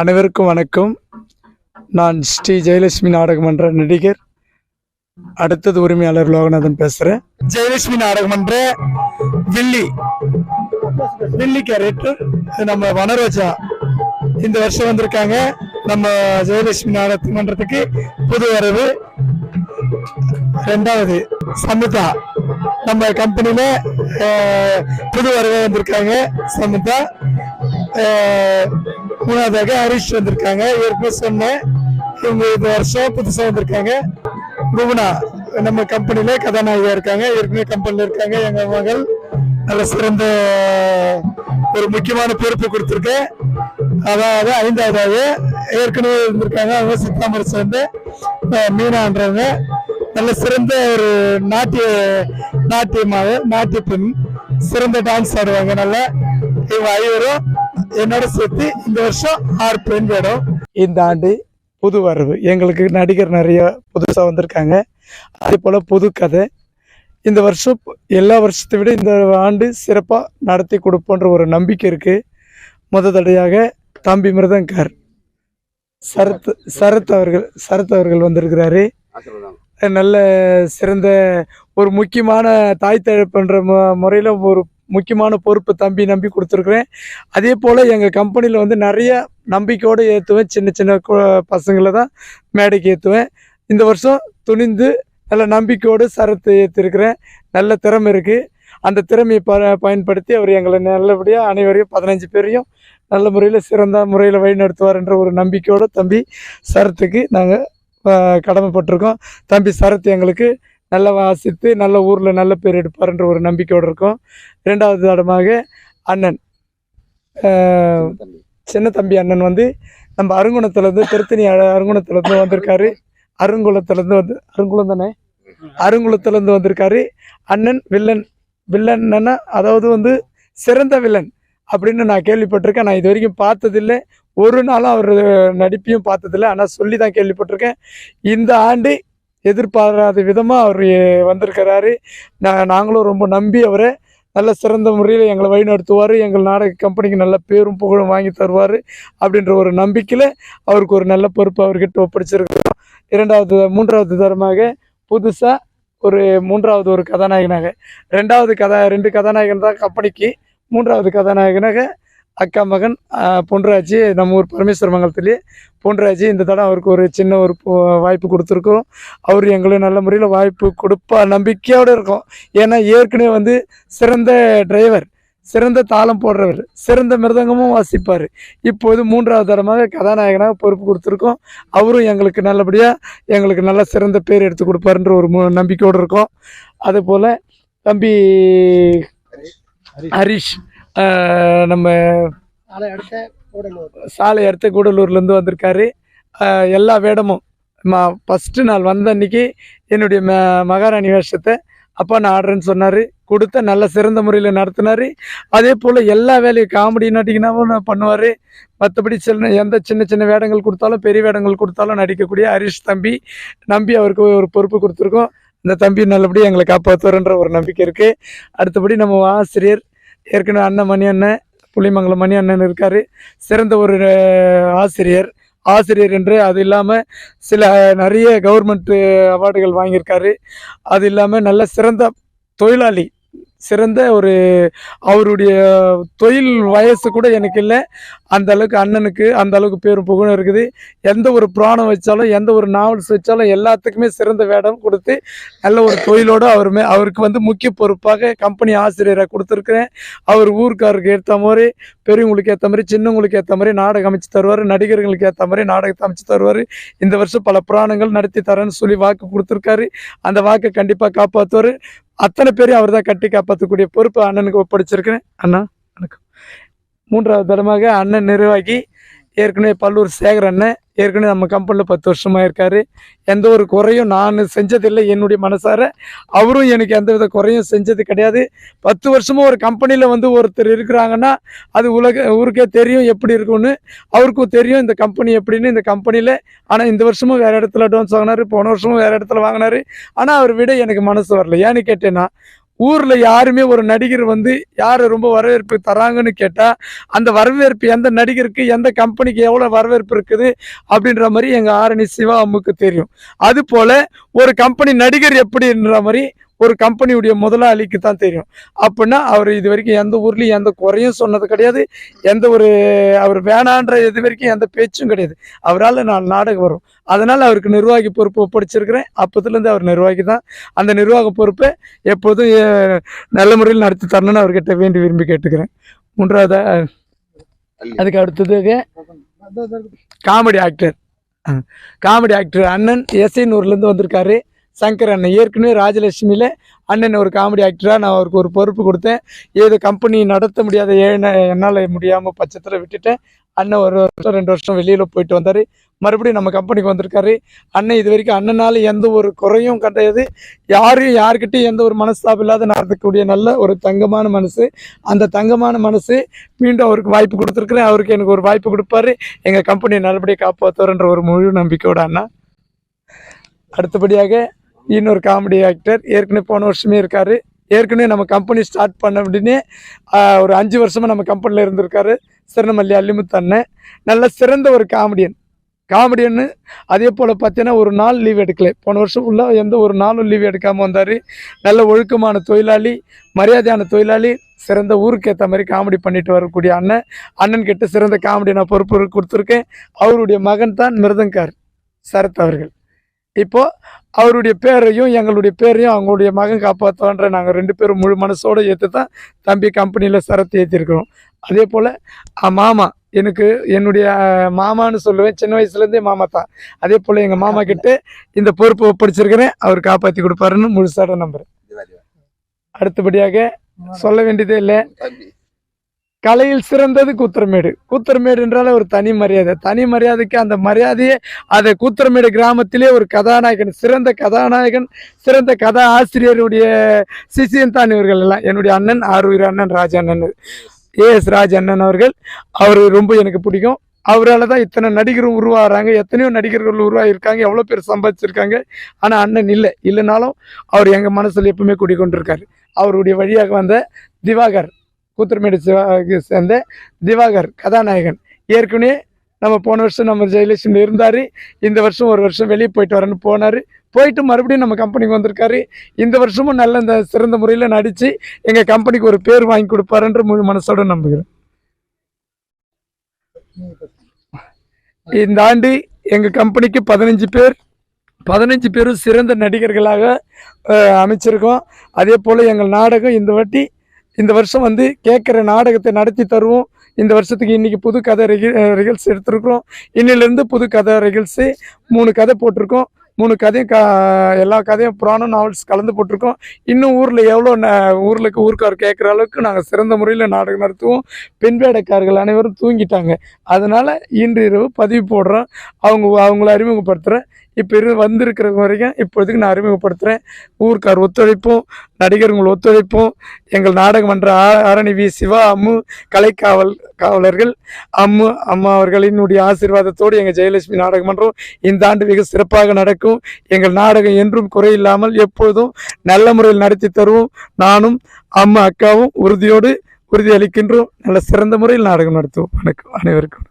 அனைவருக்கும் வணக்கம். நான் ஸ்ரீ ஜெயலட்சுமி நாடகமன்ற நடிகர் அடுத்தது உரிமையாளர் லோகநாதன் பேசுறேன். ஜெயலட்சுமி நாடகமன்ற வில்லி வில்லி கேரக்டர் நம்ம வனரோஜா. இந்த வருஷம் வந்திருக்காங்க. நம்ம ஜெயலட்சுமி நாடகமன்றத்துக்கு புது வரவு. ரெண்டாவது சமுதா. நம்ம கம்பெனியில புது வரவே வந்திருக்காங்க சமுதா. மூணாவதாக ஹரிஷ் வந்திருக்காங்க. ஏற்கனவே சொன்னேன் இவங்க இந்த வருஷம் புதுசாக வந்திருக்காங்க. புவனா நம்ம கம்பெனில கதாநாயகியா இருக்காங்க. ஏற்கனவே கம்பெனியில் இருக்காங்க. எங்க மகள் நல்ல சிறந்த ஒரு முக்கியமான பொறுப்பு கொடுத்துருக்கேன் அதாவது ஐந்தாவதாக ஏற்கனவே இருந்திருக்காங்க. அவங்க சித்தாமரை சேர்ந்து மீனான்றவங்க. நல்ல சிறந்த ஒரு நாட்டிய நாட்டியமாக நாட்டிய பெண். சிறந்த டான்ஸ் ஆடுவாங்க. நல்லா இவங்க ஐவரும். என்னோட சேர்த்து இந்த வருஷம் ஆறு பெண் வேடம் இந்த ஆண்டு புது வரவு. எங்களுக்கு நடிகர் நிறைய புதுசாக வந்திருக்காங்க. அதே போல் புது கதை. இந்த வருஷம் எல்லா வருஷத்தை விட இந்த ஆண்டு சிறப்பாக நடத்தி கொடுப்போன்ற ஒரு நம்பிக்கை இருக்குது முத தடையாக தம்பி மிருதங்கர். சரத் சரத் அவர்கள் சரத் அவர்கள் வந்திருக்கிறாரு. நல்ல சிறந்த ஒரு முக்கியமான தாய் தழப்புன்ற முறையில் ஒரு முக்கியமான பொறுப்பு தம்பி நம்பி கொடுத்துருக்குறேன். அதே போல் எங்கள் கம்பெனியில் வந்து நிறைய நம்பிக்கையோடு ஏற்றுவேன் சின்ன சின்ன பசங்களை தான் மேடைக்கு ஏற்றுவேன் இந்த வருஷம் துணிந்து நல்ல நம்பிக்கையோடு சரத்து ஏற்றிருக்கிறேன் நல்ல திறமை இருக்குது அந்த திறமையை ப பயன்படுத்தி அவர் எங்களை நல்லபடியாக அனைவரையும் பதினஞ்சு பேரையும் நல்ல முறையில் சிறந்த முறையில் வழிநடத்துவார் என்ற ஒரு நம்பிக்கையோடு தம்பி சரத்துக்கு நாங்கள் கடமைப்பட்டிருக்கோம். தம்பி சரத் எங்களுக்கு நல்ல வாசித்து நல்ல ஊரில் நல்ல பேர் எடுப்பார்ன்ற ஒரு நம்பிக்கையோடு இருக்கும். ரெண்டாவது தடமாக அண்ணன் சின்ன தம்பி அண்ணன் வந்து நம்ம அருங்குணத்துலேருந்து திருத்தணி அருங்குணத்துலேருந்து வந்திருக்காரு. அருங்குளத்துலேருந்து வந்து அருங்குளம் தானே? அருங்குளத்துலேருந்து வந்திருக்காரு. அண்ணன் வில்லன் வில்லன்னா அதாவது வந்து சிறந்த வில்லன் அப்படின்னு நான் கேள்விப்பட்டிருக்கேன். நான் இது வரைக்கும் பார்த்ததில்லை. ஒரு நாளும் அவர் நடிப்பையும் பார்த்ததில்லை. ஆனால் சொல்லி தான் கேள்விப்பட்டிருக்கேன். இந்த ஆண்டு எதிர்பாராத விதமாக அவர் வந்திருக்கிறாரு. நான் நாங்களும் ரொம்ப நம்பி அவரை. நல்ல சிறந்த முறையில் எங்களை வழிநடத்துவார். எங்கள் நாடக கம்பெனிக்கு நல்ல பேரும் புகழும் வாங்கி தருவார் அப்படின்ற ஒரு நம்பிக்கையில் அவருக்கு ஒரு நல்ல பொறுப்பு அவர்கிட்ட ஒப்படைச்சிருக்கிறோம். இரண்டாவது மூன்றாவது தரமாக புதுசாக ஒரு மூன்றாவது ஒரு கதாநாயகனாக. ரெண்டாவது கதா ரெண்டு கதாநாயகன் தான் கம்பெனிக்கு. மூன்றாவது கதாநாயகனாக அக்கா மகன் பொன்ராஜ் நம்ம ஊர் பரமேஸ்வர மங்கலத்திலே பொன்ராஜ் இந்த தடம் அவருக்கு ஒரு சின்ன ஒரு வாய்ப்பு கொடுத்துருக்கோம் அவர் எங்களுக்கு நல்ல முறையில் வாய்ப்பு கொடுப்பா நம்பிக்கையோடு இருக்கோம். ஏன்னா ஏற்கனவே வந்து சிறந்த டிரைவர் சிறந்த தாளம் போடுறவர் சிறந்த மிருதங்கமும் வாசிப்பார். இப்போது மூன்றாவது தரமாக கதாநாயகனாக பொறுப்பு கொடுத்துருக்கோம். அவரும் எங்களுக்கு நல்லபடியாக எங்களுக்கு நல்ல சிறந்த பேர் எடுத்து கொடுப்பாருன்ற ஒரு மு- நம்பிக்கையோடு இருக்கோம். அதுபோல் தம்பி ஹரிஷ். நம்ம சாலை அடுத்த கூடலூர்லேருந்து வந்திருக்காரு. எல்லா வேடமும் மா ஃபஸ்ட்டு நாள் வந்த அன்னைக்கு என்னுடைய ம மகாராணி வேஷத்தை அப்பா நான் ஆடுறேன்னு சொன்னார். கொடுத்த நல்ல சிறந்த முறையில் நடத்தினார். அதே போல் எல்லா வேலையும் காமெடி நடிகனாவும் பண்ணுவார். மற்றபடி சின்ன எந்த சின்ன சின்ன வேடங்கள் கொடுத்தாலும் பெரிய வேடங்கள் கொடுத்தாலும் நடிக்கக்கூடிய ஹரிஷ் தம்பி நம்பி அவருக்கு ஒரு பொறுப்பு கொடுத்துருக்கோம். இந்த தம்பி நல்லபடியாக எங்களை காப்பாற்றுவார்ன்ற ஒரு நம்பிக்கை இருக்குது அடுத்தபடி நம்ம ஆசிரியர் ஏற்கனவே அண்ணன் மணி அண்ணன் புளிமங்கலம் மணி அண்ணன் இருக்கார். சிறந்த ஒரு ஆசிரியர். ஆசிரியர் என்று அது இல்லாமல் சில நிறைய கவர்மெண்ட்டு அவார்டுகள் வாங்கியிருக்காரு. அது இல்லாமல் நல்ல சிறந்த தொழிலாளி. சிறந்த ஒரு அவருடைய தொழில் வயசு கூட எனக்கு இல்லை. அந்த அளவுக்கு அண்ணனுக்கு அந்த அளவுக்கு பேரும் புகழும் இருக்குது. எந்த ஒரு புராணம் வச்சாலும் எந்த ஒரு நாவல்ஸ் வச்சாலும் எல்லாத்துக்குமே சிறந்த வேடம் கொடுத்து நல்ல ஒரு தொழிலோடு அவருமே அவருக்கு வந்து முக்கிய பொறுப்பாக கம்பெனி ஆசிரியரை கொடுத்துருக்குறேன். அவர் ஊருக்காருக்கு ஏற்ற மாதிரி பெரியவங்களுக்கு ஏற்ற மாதிரி சின்னவங்களுக்கு ஏற்ற மாதிரி நாடகம் அமைச்சு தருவார் நடிகர்களுக்கு ஏற்ற மாதிரி நாடகத்தை அமைச்சு தருவார். இந்த வருஷம் பல புராணங்கள் நடத்தி தரேன்னு சொல்லி வாக்கு கொடுத்துருக்காரு. அந்த வாக்கை கண்டிப்பாக காப்பாற்றுவார் அத்தனை பேரையும் அவர் தான் கட்டி காப்பாற்றக்கூடிய பொறுப்பு அண்ணனுக்கு ஒப்படைச்சிருக்கிறேன். அண்ணா வணக்கம். மூன்றாவது தடமாக அண்ணன் நிர்வாகி ஏற்கனவே பல்லூர் சேகர் அண்ணன் ஏற்கனவே நம்ம கம்பெனியில் பத்து வருஷமாக இருக்கார். எந்த ஒரு குறையும் நான் செஞ்சதில்லை என்னுடைய மனசார. அவரும் எனக்கு எந்த வித குறையும் செஞ்சது கிடையாது. பத்து வருஷமாக ஒரு கம்பெனியில் வந்து ஒருத்தர் இருக்கிறாங்கன்னா அது உலக ஊருக்கே தெரியும் எப்படி இருக்கும்னு. அவருக்கும் தெரியும் இந்த கம்பெனி எப்படின்னு இந்த கம்பெனியில் ஆனால் இந்த வருஷமும் வேறு இடத்துல அட்வான்ஸ் வாங்கினாரு போன வருஷமும் வேறு இடத்துல வாங்கினாரு. ஆனால் அவர் விட எனக்கு மனசு வரல. ஏன்னு கேட்டேன்னா ஊரில் யாருமே ஒரு நடிகர் வந்து யார் ரொம்ப வரவேற்பு தராங்கன்னு கேட்டால் அந்த வரவேற்பு எந்த நடிகருக்கு எந்த கம்பெனிக்கு எவ்வளோ வரவேற்பு இருக்குது அப்படின்ற மாதிரி எங்கள் ஆரணி சிவா அம்முக்கு தெரியும். அதுபோல் ஒரு கம்பெனி நடிகர் எப்படின்ற மாதிரி ஒரு கம்பெனியுடைய முதலாளிக்கு தான் தெரியும். அப்படின்னா அவர் இது வரைக்கும் எந்த ஊர்லேயும் எந்த குறையும் சொன்னது கிடையாது. எந்த ஒரு அவர் வேணான்ற இது வரைக்கும் எந்த பேச்சும் கிடையாது. அவரால் நான் நாடகம் வரும். அதனால் அவருக்கு நிர்வாகி பொறுப்பு ஒப்படைச்சிருக்கிறேன். அப்போதுலேருந்து அவர் நிர்வாகி தான். அந்த நிர்வாக பொறுப்பை எப்போதும் நல்ல முறையில் நடத்தி தரணும்னு அவர்கிட்ட வேண்டி விரும்பி கேட்டுக்கிறேன். மூன்றாவது அதுக்கு அடுத்தது காமெடி ஆக்டர். காமெடி ஆக்டர் அண்ணன் எஸ்ஐநூர்லேருந்து வந்திருக்காரு. சங்கர் அண்ணன். ஏற்கனவே ராஜலட்சுமியில் அண்ணன் ஒரு காமெடி ஆக்டராக நான் அவருக்கு ஒரு பொறுப்பு கொடுத்தேன். ஏதோ கம்பெனி நடத்த முடியாத ஏழை என்னால் முடியாமல் பட்சத்தில் விட்டுட்டேன். அண்ணன் ஒரு வருஷம் ரெண்டு வருஷம் வெளியில் போயிட்டு வந்தார். மறுபடியும் நம்ம கம்பெனிக்கு வந்திருக்காரு. அண்ணன் இது வரைக்கும் அண்ணனால எந்த ஒரு குறையும் கிடையாது. யாரையும் யாருக்கிட்டையும் எந்த ஒரு மனஸ்தாபம் இல்லாத நடத்தக்கூடிய நல்ல ஒரு தங்கமான மனசு. அந்த தங்கமான மனசு மீண்டும் அவருக்கு வாய்ப்பு கொடுத்துருக்குறேன். அவருக்கு எனக்கு ஒரு வாய்ப்பு கொடுப்பாரு. எங்கள் கம்பெனியை நல்லபடியாக காப்பாற்றுவார்ன்ற ஒரு முழு நம்பிக்கையோட அண்ணா. அடுத்தபடியாக இன்னொரு காமெடி ஆக்டர் ஏற்கனவே போன வருஷமே இருக்கார். ஏற்கனவே நம்ம கம்பெனி ஸ்டார்ட் பண்ண அப்படின்னே ஒரு அஞ்சு வருஷமாக நம்ம கம்பெனியில் இருந்திருக்காரு. சிறனமல்லி அல்லிமுத்து அண்ணன். நல்ல சிறந்த ஒரு காமெடியன் காமெடியன்னு அதே போல் பார்த்தீங்கன்னா ஒரு நாள் லீவ் எடுக்கல. போன வருஷம் ஃபுல்லாக எந்த ஒரு நாளும் லீவ் எடுக்காமல் வந்தார். நல்ல ஒழுக்கமான தொழிலாளி மரியாதையான தொழிலாளி சிறந்த ஊருக்கு ஏற்ற மாதிரி காமெடி பண்ணிட்டு வரக்கூடிய அண்ணன். அண்ணன் கிட்ட சிறந்த காமெடி நான் பொறுப்பு கொடுத்துருக்கேன். அவருடைய மகன் தான் மிருதங்கார். சரத் அவர்கள். இப்போ அவருடைய பேரையும் எங்களுடைய பேரையும் அவங்களுடைய மகன் காப்பாற்றுவான்ற நாங்கள் ரெண்டு பேரும் முழு மனசோட ஏற்று தான் தம்பி கம்பெனியில் சரத்து ஏற்றிருக்கிறோம் அதே போல் மாமா எனக்கு என்னுடைய மாமான்னு சொல்லுவேன் சின்ன வயசுலேருந்தே மாமா தான். அதே போல் எங்கள் மாமா கிட்ட இந்த பொறுப்பு ஒப்படைச்சிருக்கிறேன் அவர் காப்பாற்றி கொடுப்பாருன்னு முழுசாட நம்புறேன். அடுத்தபடியாக சொல்ல வேண்டியதே இல்லை. கலையில் சிறந்தது கூத்திரமேடு. கூத்திரமேடு என்றாலே ஒரு தனி மரியாதை. தனி மரியாதைக்கு அந்த மரியாதையே அதை கூத்திரமேடு கிராமத்திலே ஒரு கதாநாயகன் சிறந்த கதாநாயகன் சிறந்த கதா ஆசிரியருடைய சிசியன் தான் இவர்கள் எல்லாம். என்னுடைய அண்ணன் ஆரூர் அண்ணன் ராஜ அண்ணன் ஏஎஸ் ராஜ் அண்ணன் அவர்கள். அவர் ரொம்ப எனக்கு பிடிக்கும். அவரால் தான் இத்தனை நடிகரும் உருவாகிறாங்க எத்தனையோ நடிகர்கள் உருவாகியிருக்காங்க. எவ்வளோ பேர் சம்பாதிச்சிருக்காங்க. ஆனால் அண்ணன் இல்லை. இல்லைனாலும் அவர் எங்கள் மனசில் எப்பவுமே குடிக்கொண்டிருக்காரு அவருடைய வழியாக வந்த திவாகர். கூத்துருமேடு சிவாக்கு சேர்ந்த திவாகர் கதாநாயகன். ஏற்கனவே நம்ம போன வருஷம் நம்ம ஜெயலட்சுமி இருந்தார். இந்த வருஷம் ஒரு வருஷம் வெளியே போயிட்டு வரேன்னு போனார். போயிட்டு மறுபடியும் நம்ம கம்பெனிக்கு வந்திருக்காரு. இந்த வருஷமும் நல்ல இந்த சிறந்த முறையில் நடித்து எங்கள் கம்பெனிக்கு ஒரு பேர் வாங்கி கொடுப்பாருன்ற முழு மனசோட நம்புகிறேன். இந்த ஆண்டு எங்கள் கம்பெனிக்கு பதினஞ்சு பேர் பதினஞ்சு பேரும் சிறந்த நடிகர்களாக அமைச்சிருக்கோம். அதே போல் எங்கள் நாடகம் இந்த வாட்டி இந்த வருஷம் வந்து கேட்குற நாடகத்தை நடத்தி தருவோம். இந்த வருஷத்துக்கு இன்றைக்கி புது கதை ரிகல்ஸ் எடுத்திருக்கிறோம். இன்னிலேருந்து புது கதை ரிகல்ஸு மூணு கதை போட்டிருக்கோம். மூணு கதையும் க எல்லா கதையும் புராணம் நாவல்ஸ் கலந்து போட்டிருக்கோம். இன்னும் ஊரில் எவ்வளோ ந ஊருக்கு ஊருக்கார் கேட்குற அளவுக்கு நாங்கள் சிறந்த முறையில் நாடகம் நடத்துவோம். பெண் வேடக்காரர்கள் அனைவரும் தூங்கிட்டாங்க. அதனால் இன்று இரவு பதிவு போடுறோம். அவங்க அவங்கள அறிமுகப்படுத்துகிறேன் இப்போ இரு வந்திருக்கிற வரைக்கும் இப்போதைக்கு நான் அறிமுகப்படுத்துகிறேன் ஊர்க்கார் ஒத்துழைப்பும் நடிகர்கள் ஒத்துழைப்பும் எங்கள் நாடகம் மன்ற ஆ- ஆரணி வி. சிவா அம்மு கலைக்காவல் காவலர்கள் அம்மு அம்மா அவர்களினுடைய ஆசீர்வாதத்தோடு எங்கள் ஜெயலட்சுமி நாடக மன்றம் இந்த ஆண்டு மிக சிறப்பாக நடக்கும். எங்கள் நாடகம் என்றும் குறையில்லாமல் எப்பொழுதும் நல்ல முறையில் நடத்தி தருவோம். நானும் அம்மா அக்காவும் உறுதியோடு உறுதியளிக்கின்றோம். நல்ல சிறந்த முறையில் நாடகம் நடத்துவோம். வணக்கம். அனைவருக்கும்.